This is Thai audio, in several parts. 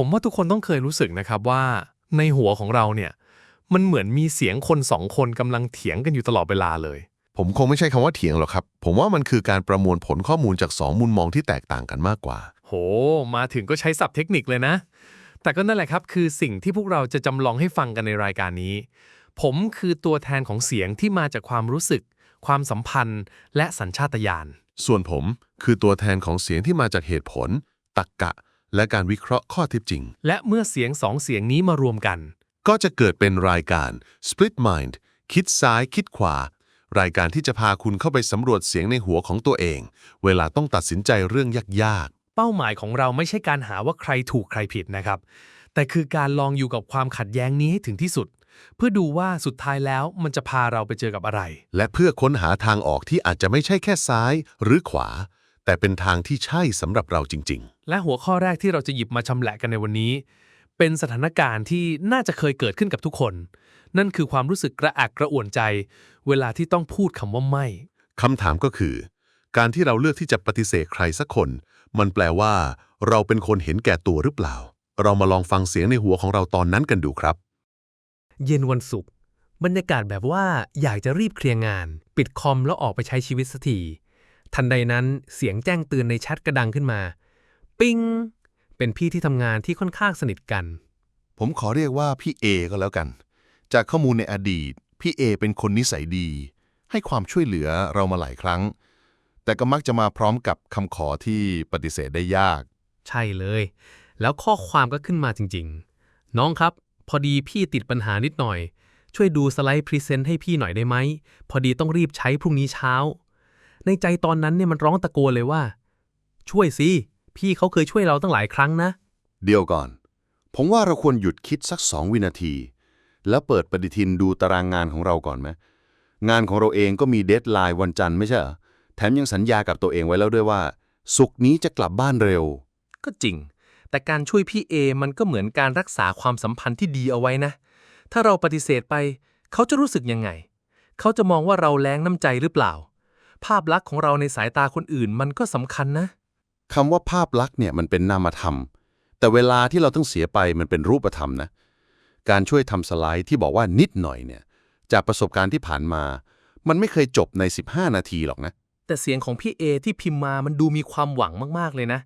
ผมว่าทุกคนต้องเคยรู้สึกนะครับว่าในหัวของเราเนี่ย มันเหมือนมีเสียงคนสองคนกำลังเถียงกันอยู่ตลอดเวลาเลย ผมคงไม่ใช่คำว่าเถียงหรอกครับ ผมว่ามันคือการประมวลผลข้อมูลจากสองมุมมองที่แตกต่างกันมากกว่า โห มาถึงก็ใช้ศัพท์เทคนิคเลยนะ แต่ก็นั่นแหละครับ คือสิ่งที่พวกเราจะจำลองให้ฟังกันในรายการนี้ ผมคือตัวแทนของเสียงที่มาจากความรู้สึก ความสัมพันธ์ และสัญชาตญาณส่วนผมคือตัวแทนของเสียงที่มาจากเหตุผล ตรรกะ และการวิเคราะห์ข้อเท็จจริง และเมื่อเสียงสองเสียงนี้มารวมกัน ก็จะเกิดเป็นรายการ Split Mind คิดซ้ายคิดขวา รายการที่จะพาคุณเข้าไปสำรวจเสียงในหัวของตัวเอง เวลาต้องตัดสินใจเรื่องยากเป้าหมายของเราไม่ใช่การหาว่าใครถูกใครผิดนะครับ แต่คือการลองอยู่กับความขัดแย้งนี้ให้ถึงที่สุด เพื่อดูว่าสุดท้ายแล้วมันจะพาเราไปเจอกับอะไรๆและเพื่อค้นหาทางออกที่อาจจะไม่ใช่แค่ซ้ายหรือขวา แต่เป็นทางที่ใช่สำหรับเราจริง และหัวข้อแรกที่เราจะหยิบมาชำแหละกันในวันนี้ เป็นสถานการณ์ที่น่าจะเคยเกิดขึ้นกับทุกคน นั่นคือความรู้สึกกระอักกระอ่วนใจ เวลาที่ต้องพูดคำว่าไม่ ๆคำถามก็คือ การที่เราเลือกที่จะปฏิเสธใครสักคน มันแปลว่า เราเป็นคนเห็นแก่ตัวหรือเปล่า เรามาลองฟังเสียงในหัวของเราตอนนั้นกันดูครับ เย็นวันศุกร์บรรยากาศแบบว่าอยากจะรีบเคลียร์งาน ปิดคอมแล้วออกไปใช้ชีวิตสักที ทันใดนั้นเสียงแจ้งเตือนในแชทกระดังขึ้นมา ปิงเป็นพี่ที่ทำงานที่ค่อนข้างสนิทกัน ผมขอเรียกว่าพี่เอก็แล้วกัน จากข้อมูลในอดีต พี่เอเป็นคนนิสัยดี ให้ความช่วยเหลือเรามาหลายครั้ง แต่ก็มักจะมาพร้อมกับคำขอที่ปฏิเสธได้ยาก ใช่เลย แล้วข้อความก็ขึ้นมาจริง ๆ น้องครับ พอดีพี่ติดปัญหานิดหน่อย ช่วยดูสไลด์พรีเซนต์ให้พี่หน่อยได้ไหม พอดีต้องรีบใช้พรุ่งนี้เช้า ในใจตอนนั้นเนี่ยมันร้องตะโกนเลยว่า ช่วยสิพี่เขาเคยช่วยเราตั้งหลายครั้งนะ เดียวก่อน ผมว่าเราควรหยุดคิดสักสองวินาที แล้วเปิดปฏิทินดูตารางงานของเราก่อนไหมงานของเราเองก็มีเดทไลน์วันจันทร์ไม่ใช่เหรอแถมยังสัญญากับตัวเองไว้แล้วด้วยว่า สุกร์นี้จะกลับบ้านเร็ว ก็จริง แต่การช่วยพี่เอมันก็เหมือนการรักษาความสัมพันธ์ที่ดีเอาไว้นะ ถ้าเราปฏิเสธไป เขาจะรู้สึกยังไง เขาจะมองว่าเราแรงน้ำใจหรือเปล่า ภาพลักษณ์ของเราในสายตาคนอื่นมันก็สำคัญนะ คำว่าภาพลักษณ์เนี่ยมันเป็นนามธรรม แต่เวลาที่เราต้องเสียไปมันเป็นรูปธรรมนะ การช่วยทำสไลด์ที่บอกว่านิดหน่อยเนี่ย จากประสบการณ์ที่ผ่านมา มันไม่เคยจบใน 15 นาทีหรอกนะ แต่เสียงของพี่เอที่พิมพ์มามันดูมีความหวังมากๆเลยนะ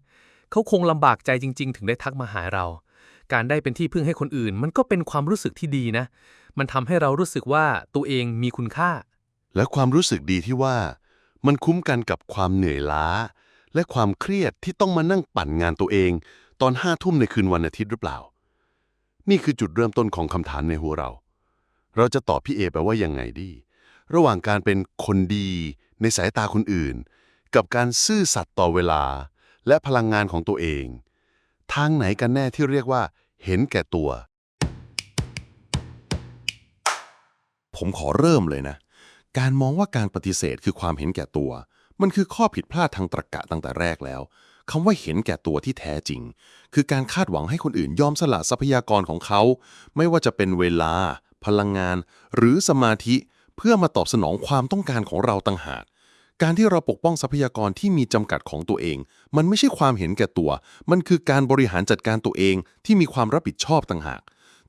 เขาคงลำบากใจจริง ๆ ถึงได้ทักมาหาเรา การได้เป็นที่พึ่งให้คนอื่น มันก็เป็นความรู้สึกที่ดีนะ มันทำให้เรารู้สึกว่าตัวเองมีคุณค่า และความรู้สึกดีที่ว่า มันคุ้มกันกับความเหนื่อยล้า และความเครียดที่ต้องมานั่งปั่นงานตัวเอง ตอนห้าทุ่มในคืนวันอาทิตย์หรือเปล่า นี่คือจุดเริ่มต้นของคำถามในหัวเรา เราจะตอบพี่เอไปว่ายังไงดี ระหว่างการเป็นคนดีในสายตาคนอื่น กับการซื่อสัตย์ต่อเวลา และพลังงานของตัวเอง ทางไหนกันแน่ที่เรียกว่า เห็นแก่ตัว ผมขอเริ่มเลยนะ การมองว่าการปฏิเสธคือความเห็นแก่ตัว มันคือข้อผิดพลาดทางตรรกะตั้งแต่แรกแล้วคำว่าเห็นแก่ตัวที่แท้จริง คือการคาดหวังให้คนอื่นยอมสละทรัพยากรของเขา ไม่ว่าจะเป็นเวลา พลังงาน หรือสมาธิ เพื่อมาตอบสนองความต้องการของเราต่างหาก การที่เราปกป้องทรัพยากรที่มีจำกัดของตัวเอง มันไม่ใช่ความเห็นแก่ตัว มันคือการบริหารจัดการตัวเองที่มีความรับผิดชอบต่างหาก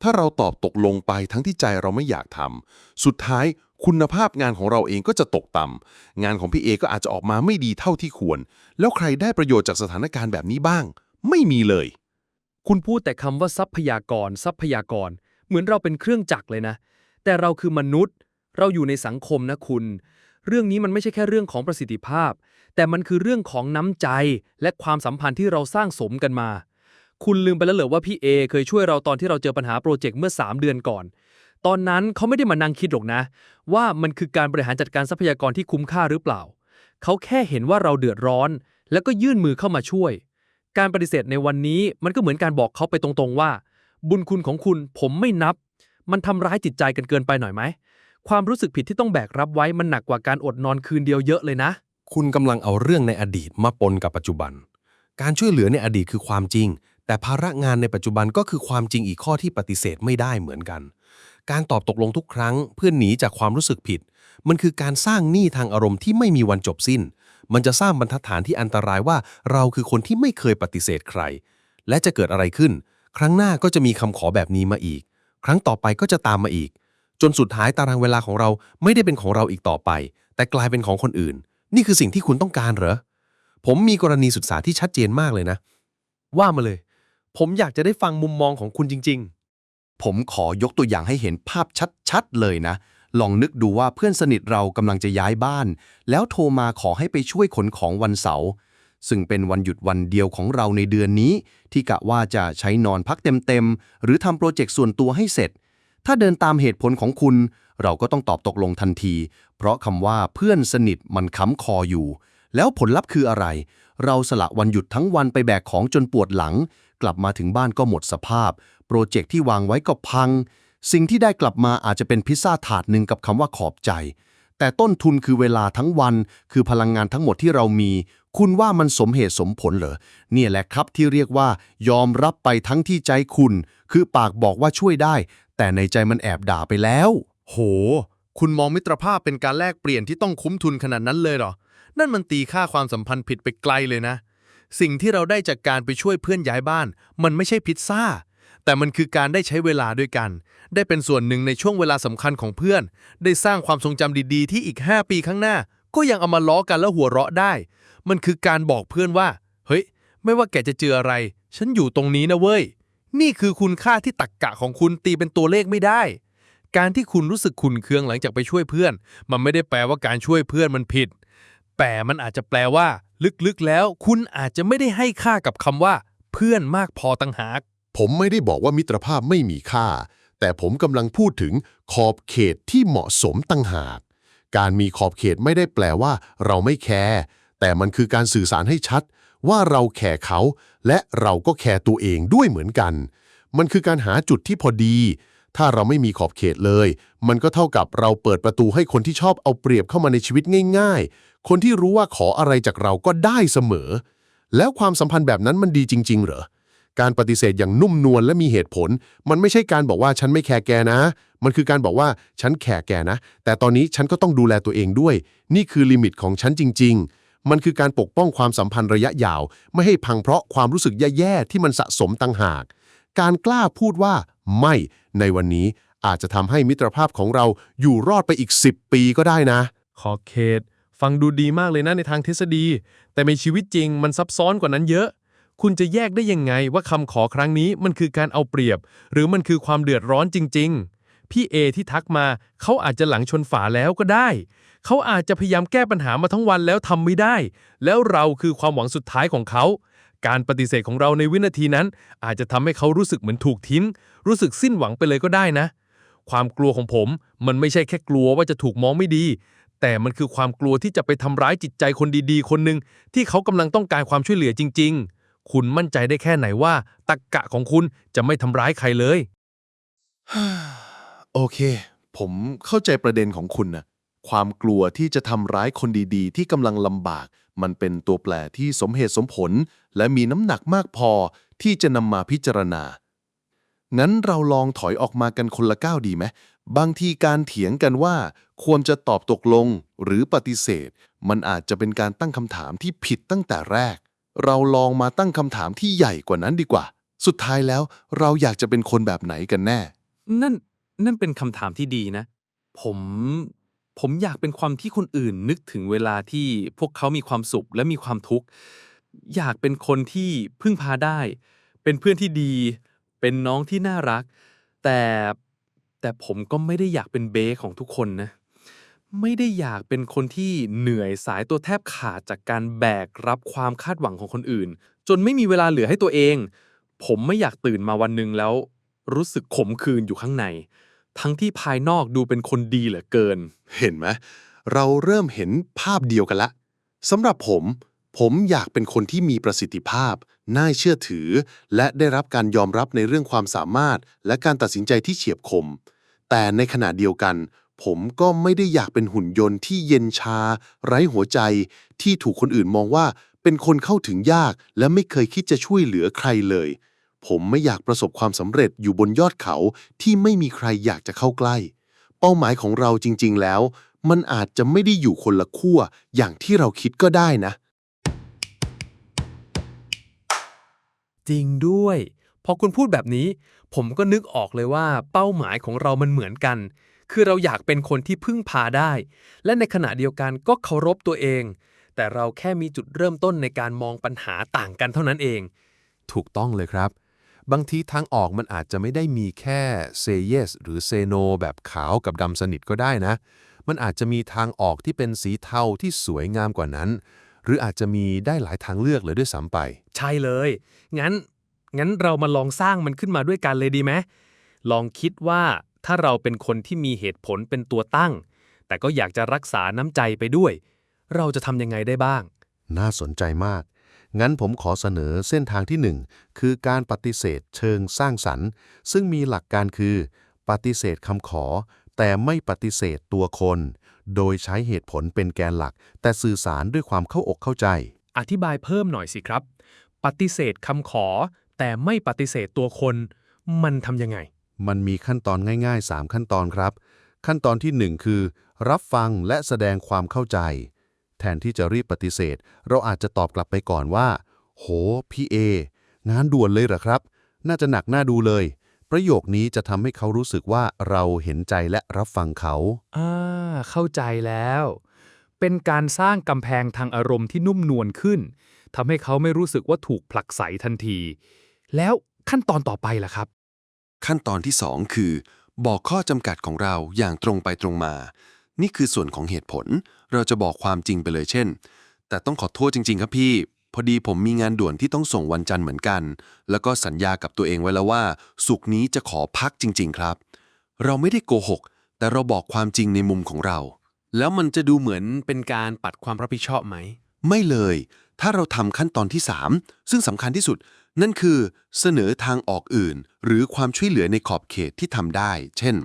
ถ้าเราตอบตกลงไปทั้งที่ใจเราไม่อยากทำสุดท้ายคุณภาพงานของเราเองก็จะตกต่ำงานของพี่เอก็อาจจะออกมาไม่ดีเท่าที่ควร แล้วใครได้ประโยชน์จากสถานการณ์แบบนี้บ้าง ไม่มีเลย คุณพูดแต่คำว่าทรัพยากร ทรัพยากร เหมือนเราเป็นเครื่องจักรเลยนะ แต่เราคือมนุษย์ เราอยู่ในสังคมนะคุณ เรื่องนี้มันไม่ใช่แค่เรื่องของประสิทธิภาพ แต่มันคือเรื่องของน้ำใจและความสัมพันธ์ที่เราสร้างสมกันมา คุณลืมไปแล้วเหรอว่าพี่เอเคยช่วยเราตอนที่เราเจอปัญหาโปรเจกต์เมื่อ 3 เดือนก่อน ตอนนั้นเขาไม่ได้มานั่งคิดหรอกนะ ว่ามันคือการบริหารจัดการทรัพยากรที่คุ้มค่าหรือเปล่า เขาแค่เห็นว่าเราเดือดร้อน แล้วก็ยื่นมือเข้ามาช่วย การปฏิเสธในวันนี้มันก็เหมือนการบอกเขาไปตรงๆว่า บุญคุณของคุณผมไม่นับ มันทำร้ายจิตใจกันเกินไปหน่อยไหมความรู้สึกผิดที่ต้องแบกรับไว้มันหนักกว่าการอดนอนคืนเดียวเยอะเลยนะ คุณกำลังเอาเรื่องในอดีตมาปนกับปัจจุบัน การช่วยเหลือในอดีตคือความจริง แต่ภาระงานในปัจจุบันก็คือความจริงอีกข้อที่ปฏิเสธไม่ได้เหมือนกัน การตอบตกลงทุกครั้งเพื่อหนีจากความรู้สึกผิด มันคือการสร้างหนี้ทางอารมณ์ที่ไม่มีวันจบสิ้น มันจะสร้างบรรทัดฐานที่อันตรายว่าเราคือคนที่ไม่เคยปฏิเสธใคร และจะเกิดอะไรขึ้น ครั้งหน้าก็จะมีคำขอแบบนี้มาอีก ครั้งต่อไปก็จะตามมาอีก จนสุดท้ายตารางเวลาของเราไม่ได้เป็นของเราอีกต่อไป แต่กลายเป็นของคนอื่น นี่คือสิ่งที่คุณต้องการเหรอผมมีกรณีศึกษาที่ชัดเจนมากเลยนะ ว่ามาเลย ผมอยากจะได้ฟังมุมมองของคุณจริงๆผมขอยกตัวอย่างให้เห็นภาพชัดๆ เลยนะ ลองนึกดูว่าเพื่อนสนิทเรากำลังจะย้ายบ้าน แล้วโทรมาขอให้ไปช่วยขนของวันเสาร์ซึ่งเป็นวันหยุดวันเดียวของเราในเดือนนี้ ที่กะว่าจะใช้นอนพักเต็มๆ หรือทำโปรเจกต์ส่วนตัวให้เสร็จ ถ้าเดินตามเหตุผลของคุณ เราก็ต้องตอบตกลงทันที เพราะคำว่าเพื่อนสนิทมันค้ำคออยู่ แล้วผลลัพธ์คืออะไร เราสละวันหยุดทั้งวันไปแบกของจนปวดหลัง กลับมาถึงบ้านก็หมดสภาพ โปรเจกต์ที่วางไว้ก็พัง สิ่งที่ได้กลับมาอาจจะเป็นพิซซ่าถาดหนึ่งกับคำว่าขอบใจ แต่ต้นทุนคือเวลาทั้งวัน คือพลังงานทั้งหมดที่เรามี คุณว่ามันสมเหตุสมผลเหรอ เนี่ยแหละครับที่เรียกว่า ยอมรับไปทั้งที่ใจคุณ คือปากบอกว่าช่วยได้ แต่ในใจมันแอบด่าไปแล้ว โห คุณมองมิตรภาพเป็นการแลกเปลี่ยนที่ต้องคุ้มทุนขนาดนั้นเลยเหรอ นั่นมันตีค่าความสัมพันธ์ผิดไปไกลเลยนะ สิ่งที่เราได้จากการไปช่วยเพื่อนย้ายบ้าน มันไม่ใช่พิซซ่า แต่มันคือการได้ใช้เวลาด้วยกัน ได้เป็นส่วนหนึ่งในช่วงเวลาสำคัญของเพื่อน ได้สร้างความทรงจำดีๆ ที่อีก 5 ปีข้างหน้า ก็ยังเอามาล้อกันแล้วหัวเราะได้ มันคือการบอกเพื่อนว่า เฮ้ย ไม่ว่าแกจะเจออะไร ฉันอยู่ตรงนี้นะเว้ย นี่คือคุณค่าที่ตักกะของคุณตีเป็นตัวเลขไม่ได้ การที่คุณรู้สึกขุนเคืองหลังจากไปช่วยเพื่อน มันไม่ได้แปลว่าการช่วยเพื่อนมันผิดแต่มันอาจจะแปลว่า ลึกๆแล้วคุณอาจจะไม่ได้ให้ค่ากับคำว่า เพื่อนมากพอตั้งหาก ผมไม่ได้บอกว่ามิตรภาพไม่มีค่า แต่ผมกำลังพูดถึงขอบเขตที่เหมาะสมตั้งหาก การมีขอบเขตไม่ได้แปลว่า เราไม่แคร์แต่มันคือการสื่อสารให้ชัด ว่าเราแคร์เขา และเราก็แคร์ตัวเองด้วยเหมือนกัน มันคือการหาจุดที่พอดี ถ้าเราไม่มีขอบเขตเลย มันก็เท่ากับเราเปิดประตูให้คนที่ชอบเอาเปรียบเข้ามาในชีวิตง่ายๆ คนที่รู้ว่าขออะไรจากเราก็ได้เสมอ แล้วความสัมพันธ์แบบนั้นมันดีจริง ๆ เหรอ การปฏิเสธอย่างนุ่มนวลและมีเหตุผล มันไม่ใช่การบอกว่าฉันไม่แคร์แกนะ มันคือการบอกว่าฉันแคร์แกนะ แต่ตอนนี้ฉันก็ต้องดูแลตัวเองด้วย นี่คือลิมิตของฉันจริง ๆ มันคือการปกป้องความสัมพันธ์ระยะยาว ไม่ให้พังเพราะความรู้สึกแย่ๆที่มันสะสมต่างหาก การกล้าพูดว่าไม่ในวันนี้อาจจะทำให้มิตรภาพของเราอยู่รอดไปอีก 10 ปีก็ได้นะ ขอบเขต ฟังดูดีมากเลยนะในทางทฤษฎี แต่ในชีวิตจริงมันซับซ้อนกว่านั้นเยอะ คุณจะแยกได้ยังไงว่าคำขอครั้งนี้มันคือการเอาเปรียบ หรือมันคือความเดือดร้อนจริง ๆ พี่เอที่ทักมา เขาอาจจะหลังชนฝาแล้วก็ได้ เขาอาจจะพยายามแก้ปัญหามาทั้งวันแล้วทำไม่ได้ แล้วเราคือความหวังสุดท้ายของเขาการปฏิเสธของเราในวินาทีนั้น อาจจะทำให้เขารู้สึกเหมือนถูกทิ้ง รู้สึกสิ้นหวังไปเลยก็ได้นะ ความกลัวของผมมันไม่ใช่แค่กลัวว่าจะถูกมองไม่ดี แต่มันคือความกลัวที่จะไปทำร้ายจิตใจคนดีๆ คนหนึ่งที่เขากำลังต้องการความช่วยเหลือจริง ๆ คุณมั่นใจได้แค่ไหนว่าตักกะของคุณจะไม่ทำร้ายใครเลย โอเค ผมเข้าใจประเด็นของคุณนะความกลัวที่จะทำร้ายคนดีๆ ที่กำลังลำบาก มันเป็นตัวแปรที่สมเหตุสมผล และมีน้ำหนักมากพอที่จะนำมาพิจารณา งั้นเราลองถอยออกมากันคนละก้าวดีไหม บางทีการเถียงกันว่า ควรจะตอบตกลงหรือปฏิเสธ มันอาจจะเป็นการตั้งคำถามที่ผิดตั้งแต่แรก เราลองมาตั้งคำถามที่ใหญ่กว่านั้นดีกว่า สุดท้ายแล้วเราอยากจะเป็นคนแบบไหนกันแน่ นั่นนั่นเป็นคำถามที่ดีนะ ผม ผมอยากเป็นความที่คนอื่นนึกถึงเวลาที่พวกเขามีความสุขและมีความทุกข์ อยากเป็นคนที่พึ่งพาได้ เป็นเพื่อนที่ดี เป็นน้องที่น่ารัก แต่ แต่ผมก็ไม่ได้อยากเป็นเบสของทุกคนนะ ไม่ได้อยากเป็นคนที่เหนื่อยสายตัวแทบขาดจากการแบกรับความคาดหวังของคนอื่น จนไม่มีเวลาเหลือให้ตัวเอง ผมไม่อยากตื่นมาวันหนึ่งแล้ว รู้สึกขมขื่นอยู่ข้างใน ทั้งที่ภายนอกดูเป็นคนดีเหลือเกิน เห็นไหมเราเริ่มเห็นภาพเดียวกันละสำหรับผม ผมอยากเป็นคนที่มีประสิทธิภาพ น่าเชื่อถือ และได้รับการยอมรับในเรื่องความสามารถ และการตัดสินใจที่เฉียบคม แต่ในขณะเดียวกัน ผมก็ไม่ได้อยากเป็นหุ่นยนต์ที่เย็นชา ไร้หัวใจ ที่ถูกคนอื่นมองว่า เป็นคนเข้าถึงยาก และไม่เคยคิดจะช่วยเหลือใครเลย ผมไม่อยากประสบความสำเร็จอยู่บนยอดเขาที่ไม่มีใครอยากจะเข้าใกล้ เป้าหมายของเราจริง ๆ แล้ว มันอาจจะไม่ได้อยู่คนละขั้วอย่างที่เราคิดก็ได้นะ จริงด้วย พอคุณพูดแบบนี้ ผมก็นึกออกเลยว่าเป้าหมายของเรามันเหมือนกัน คือเราอยากเป็นคนที่พึ่งพาได้ และในขณะเดียวกันก็เคารพตัวเอง แต่เราแค่มีจุดเริ่มต้นในการมองปัญหาต่างกันเท่านั้นเอง ถูกต้องเลยครับ บางทีทางออกมันอาจจะไม่ได้มีแค่ say yes หรือ say no แบบขาวกับดำสนิทก็ได้นะ มันอาจจะมีทางออกที่เป็นสีเทาที่สวยงามกว่านั้น หรืออาจจะมีได้หลายทางเลือกเลยด้วยซ้ำไป ใช่เลย งั้น งั้นเรามาลองสร้างมันขึ้นมาด้วยกันเลยดีไหมลองคิดว่าถ้าเราเป็นคนที่มีเหตุผลเป็นตัวตั้ง แต่ก็อยากจะรักษาน้ำใจไปด้วย เราจะทำยังไงได้บ้าง น่าสนใจมาก งั้นผมขอเสนอเส้นทางที่หนึ่งคือการปฏิเสธเชิงสร้างสรรค์ ซึ่งมีหลักการคือ ปฏิเสธคำขอ แต่ไม่ปฏิเสธตัวคน โดยใช้เหตุผลเป็นแกนหลัก แต่สื่อสารด้วยความเข้าอกเข้าใจ อธิบายเพิ่มหน่อยสิครับ ปฏิเสธคำขอ แต่ไม่ปฏิเสธตัวคน มันทำยังไง มันมีขั้นตอนง่าย ๆ 3 ขั้นตอนครับ ขั้นตอนที่ 1 คือ รับฟังและแสดงความเข้าใจ แทนที่จะรีบปฏิเสธ เราอาจจะตอบกลับไปก่อนว่า โหพี่เองานด่วนเลยเหรอครับ น่าจะหนักหน้าดูเลย ประโยคนี้จะทำให้เขารู้สึกว่าเราเห็นใจและรับฟังเขาอ่าเข้าใจแล้ว เป็นการสร้างกำแพงทางอารมณ์ที่นุ่มนวลขึ้นทำให้เขาไม่รู้สึกว่าถูกผลักไสทันที แล้วขั้นตอนต่อไปล่ะครับ ขั้นตอนที่ 2 คือ บอกข้อจำกัดของเราอย่างตรงไปตรงมา นี่คือส่วนของเหตุผล เราจะบอกความจริงไปเลยเช่น แต่ต้องขอโทษจริง ๆ ครับพี่ พอดีผมมีงานด่วนที่ต้องส่งวันจันทร์เหมือนกัน แล้วก็สัญญากับตัวเองไว้แล้วว่า สุกร์นี้จะขอพักจริง ๆ ครับ เราไม่ได้โกหก แต่เราบอกความจริงในมุมของเรา แล้วมันจะดูเหมือนเป็นการปัดความรับผิดชอบไหม ไม่เลย ถ้าเราทำขั้นตอนที่ 3 ซึ่งสำคัญที่สุด นั่นคือเสนอทางออกอื่น หรือความช่วยเหลือในขอบเขตที่ทำได้ เช่น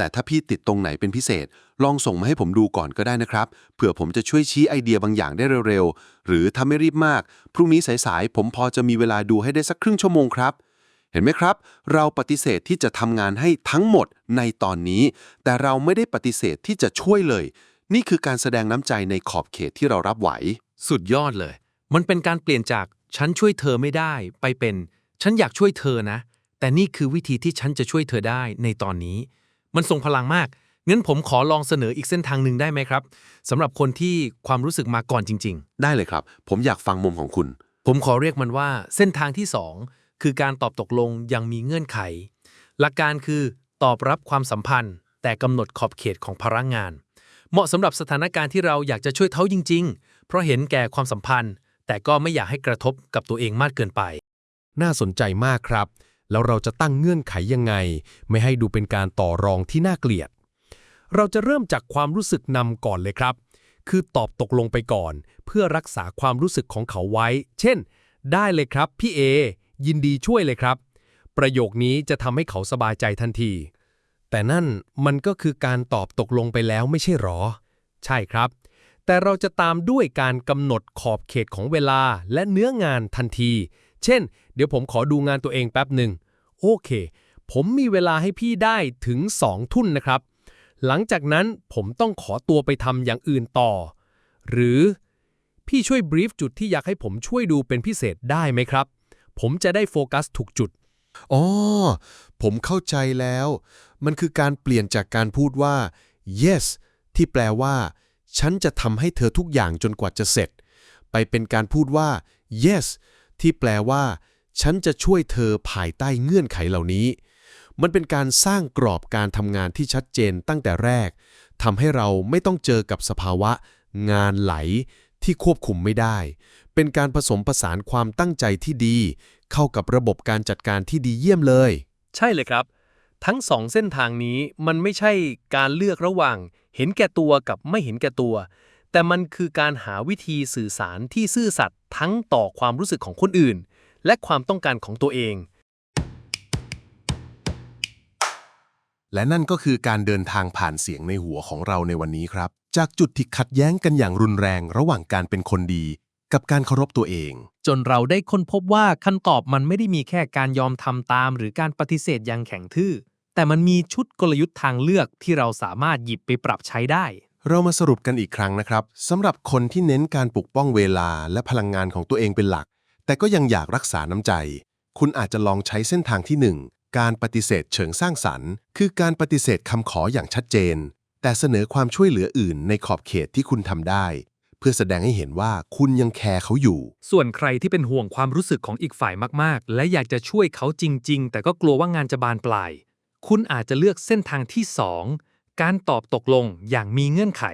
แต่ถ้าพี่ติดตรงไหนเป็นพิเศษ ลองส่งมาให้ผมดูก่อนก็ได้นะครับ เผื่อผมจะช่วยชี้ไอเดียบางอย่างได้เร็วๆ หรือถ้าไม่รีบมาก พรุ่งนี้สายๆ ผมพอจะมีเวลาดูให้ได้สักครึ่งชั่วโมงครับ เห็นไหมครับ เราปฏิเสธที่จะทำงานให้ทั้งหมดในตอนนี้ แต่เราไม่ได้ปฏิเสธที่จะช่วยเลย นี่คือการแสดงน้ำใจในขอบเขตที่เรารับไหว สุดยอดเลย มันเป็นการเปลี่ยนจากฉันช่วยเธอไม่ได้ ไปเป็น ฉันอยากช่วยเธอนะ แต่นี่คือวิธีที่ฉันจะช่วยเธอได้ในตอนนี้ มันทรงพลังมากงั้นผมขอลองเสนออีกเส้นทางหนึ่งได้ไหมครับสำหรับคนที่ความรู้สึกมาก่อนจริงๆได้เลยครับ ผมอยากฟังมุมของคุณผมขอเรียกมันว่าเส้นทางที่ 2 คือการตอบตกลงอยังมีเงื่อนไข หลักการคือตอบรับความสัมพันธ์ แต่กำหนดขอบเขตของพลังงาน เหมาะสำหรับสถานการณ์ที่เราอยากจะช่วยเขาจริง ๆ เพราะเห็นแก่ความสัมพันธ์ แต่ก็ไม่อยากให้กระทบกับตัวเองมากเกินไป น่าสนใจมากครับ แล้วเราจะตั้งเงื่อนไขยังไง ไม่ให้ดูเป็นการต่อรองที่น่าเกลียด เราจะเริ่มจากความรู้สึกนำก่อนเลยครับ คือตอบตกลงไปก่อน เพื่อรักษาความรู้สึกของเขาไว้ เช่น ได้เลยครับพี่เอ ยินดีช่วยเลยครับ ประโยคนี้จะทำให้เขาสบายใจทันที แต่นั่นมันก็คือการตอบตกลงไปแล้วไม่ใช่หรอ ใช่ครับ แต่เราจะตามด้วยการกำหนดขอบเขตของเวลาและเนื้องานทันที เช่น ดี๋ยวผมขอดูงานตัวเองแป๊บหนึ่ง โอเค ผมมีเวลาให้พี่ได้ถึง2ทุ่นนะครับ หลังจากนั้นผมต้องขอตัวไปทำอย่างอื่นต่อ หรือพี่ช่วยบรีฟจุดที่อยากให้ผมช่วยดูเป็นพิเศษได้ไหมครับ ผมจะได้โฟกัสถูกจุด อ๋อ ผมเข้าใจแล้ว มันคือการเปลี่ยนจากการพูดว่า yes ที่แปลว่า ฉันจะทำให้เธอทุกอย่างจนกว่าจะเสร็จ ไปเป็นการพูดว่า yes ที่แปลว่า ฉันจะช่วยเธอภายใต้เงื่อนไขเหล่านี้ มันเป็นการสร้างกรอบการทำงานที่ชัดเจนตั้งแต่แรกทำให้เราไม่ต้องเจอกับสภาวะ งานไหลที่ควบคุมไม่ได้ เป็นการผสมผสานความตั้งใจที่ดี เข้ากับระบบการจัดการที่ดีเยี่ยมเลย ใช่เลยครับ ทั้งสองเส้นทางนี้มันไม่ใช่การเลือกระหว่าง เห็นแก่ตัวกับไม่เห็นแก่ตัว แต่มันคือการหาวิธีสื่อสารที่ซื่อสัตย์ทั้งต่อความรู้สึกของคนอื่น และความต้องการของตัวเอง และนั่นก็คือการเดินทางผ่านเสียงในหัวของเราในวันนี้ครับ จากจุดที่ขัดแย้งกันอย่างรุนแรงระหว่างการเป็นคนดี กับการเคารพตัวเอง จนเราได้ค้นพบว่าคำตอบมันไม่ได้มีแค่การยอมทำตาม หรือการปฏิเสธอย่างแข็งทื่อ แต่มันมีชุดกลยุทธ์ทางเลือกที่เราสามารถหยิบไปปรับใช้ได้ เรามาสรุปกันอีกครั้งนะครับสำหรับคนที่เน้นการปกป้องเวลาและพลังงานของตัวเองเป็นหลัก แต่ก็ยังอยากรักษาน้ำใจ คุณอาจจะลองใช้เส้นทางที่ 1 การปฏิเสธเชิงสร้างสรรค์ คือการปฏิเสธคำขออย่างชัดเจน แต่เสนอความช่วยเหลืออื่นในขอบเขตที่คุณทำได้ เพื่อแสดงให้เห็นว่าคุณยังแคร์เขาอยู่ ส่วนใครที่เป็นห่วงความรู้สึกของอีกฝ่ายมาก ๆ และอยากจะช่วยเขาจริง ๆ แต่ก็กลัวว่างานจะบานปลาย คุณอาจจะเลือกเส้นทางที่ 2 การตอบตกลงอย่างมีเงื่อนไข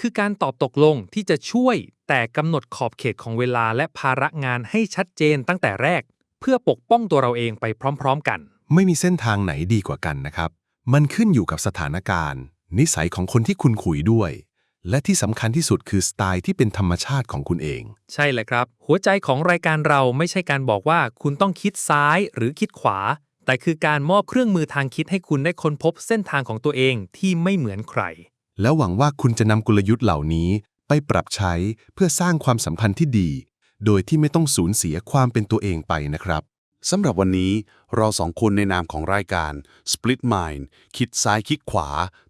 คือการตอบตกลงที่จะช่วยแต่กำหนดขอบเขตของเวลาและภาระงานให้ชัดเจนตั้งแต่แรก เพื่อปกป้องตัวเราเองไปพร้อม ๆ กัน ไม่มีเส้นทางไหนดีกว่ากันนะครับ มันขึ้นอยู่กับสถานการณ์ นิสัยของคนที่คุณคุยด้วย และที่สำคัญที่สุดคือสไตล์ที่เป็นธรรมชาติของคุณเอง ใช่เลยครับ หัวใจของรายการเราไม่ใช่การบอกว่าคุณต้องคิดซ้ายหรือคิดขวา แต่คือการมอบเครื่องมือทางคิดให้คุณได้ค้นพบเส้นทางของตัวเองที่ไม่เหมือนใคร แล้วหวังว่าคุณจะนำกลยุทธ์เหล่านี้ไปปรับใช้เพื่อสร้างความสัมพันธ์ที่ดี โดยที่ไม่ต้องสูญเสียความเป็นตัวเองไปนะครับสำหรับวันนี้เราสองคนในนามของรายการ Split Mind คิดซ้ายคิดขวา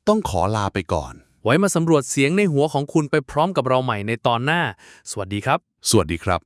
ต้องขอลาไปก่อน ไว้มาสำรวจเสียงในหัวของคุณไปพร้อมกับเราใหม่ในตอนหน้า สวัสดีครับ สวัสดีครับ